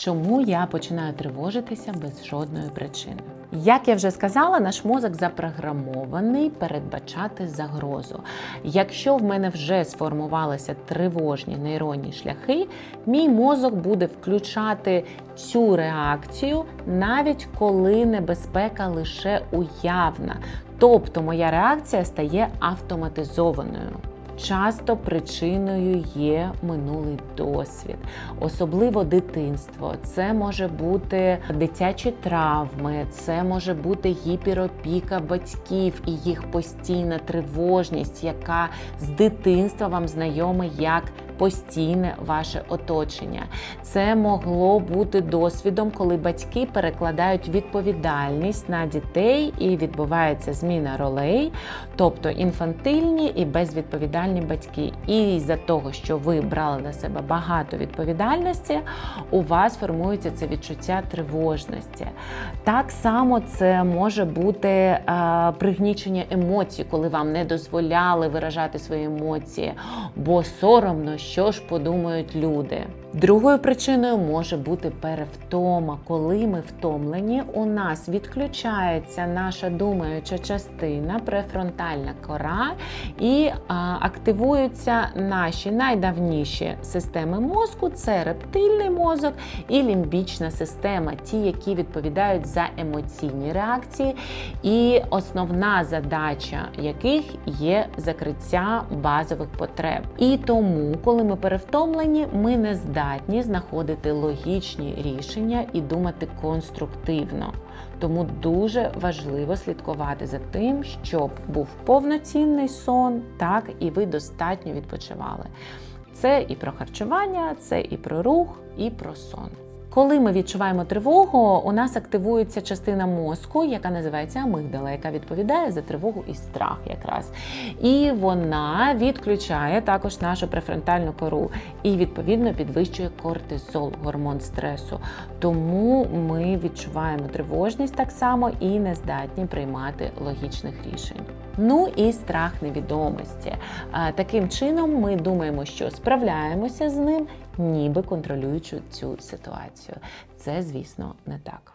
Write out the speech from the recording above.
Чому я починаю тривожитися без жодної причини? Як я вже сказала, наш мозок запрограмований передбачати загрозу. Якщо в мене вже сформувалися тривожні нейронні шляхи, мій мозок буде включати цю реакцію навіть коли небезпека лише уявна. Тобто моя реакція стає автоматизованою. Часто причиною є минулий досвід, особливо дитинство. Це може бути дитячі травми, це може бути гіперопіка батьків і їх постійна тривожність, яка з дитинства вам знайома як постійне ваше оточення. Це могло бути досвідом, коли батьки перекладають відповідальність на дітей і відбувається зміна ролей, тобто інфантильні і безвідповідальні батьки. І за того, що ви брали на себе багато відповідальності, у вас формується це відчуття тривожності. Так само це може бути е, пригнічення емоцій, коли вам не дозволяли виражати свої емоції, бо соромно, що ж подумають люди. Другою причиною може бути перевтома. Коли ми втомлені, у нас відключається наша думаюча частина, префронтальна кора, і а, активуються наші найдавніші системи мозку: це рептильний мозок і лімбічна система, ті, які відповідають за емоційні реакції, і основна задача яких є закриття базових потреб. І тому, коли ми перевтомлені, ми не здатні знаходити логічні рішення і думати конструктивно. Тому дуже важливо слідкувати за тим, щоб був повноцінний сон, так і ви достатньо відпочивали. Це і про харчування, це і про рух, і про сон. Коли ми відчуваємо тривогу, у нас активується частина мозку, яка називається амигдала, яка відповідає за тривогу і страх якраз. І вона відключає також нашу префронтальну кору і відповідно підвищує кортизол, гормон стресу. Тому ми відчуваємо тривожність так само і не здатні приймати логічних рішень. Ну і страх невідомості. Таким чином, ми думаємо, що справляємося з ним, ніби контролюючи цю ситуацію. Це, звісно, не так.